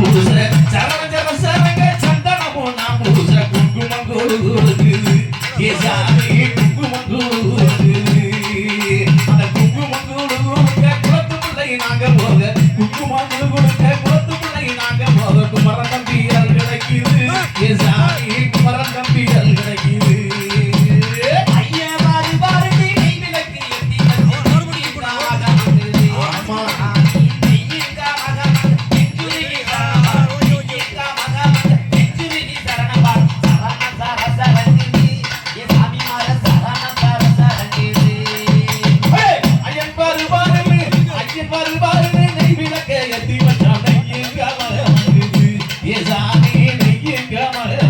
பூசுற சரவ ஜப சரங்க சந்தனமோ நான் பூசுற குங்குமம் கோருக்கு ஏ சாமி குங்குமம் கோருக்கு அந்த குங்குமம் கோருக்கு குலத்து பிள்ளை நாங்க போக குங்குமம் கொடுக்க குலத்து பிள்ளை நாங்க போக குமர தம்பி கிடைக்குது. Ninguém quer amarelo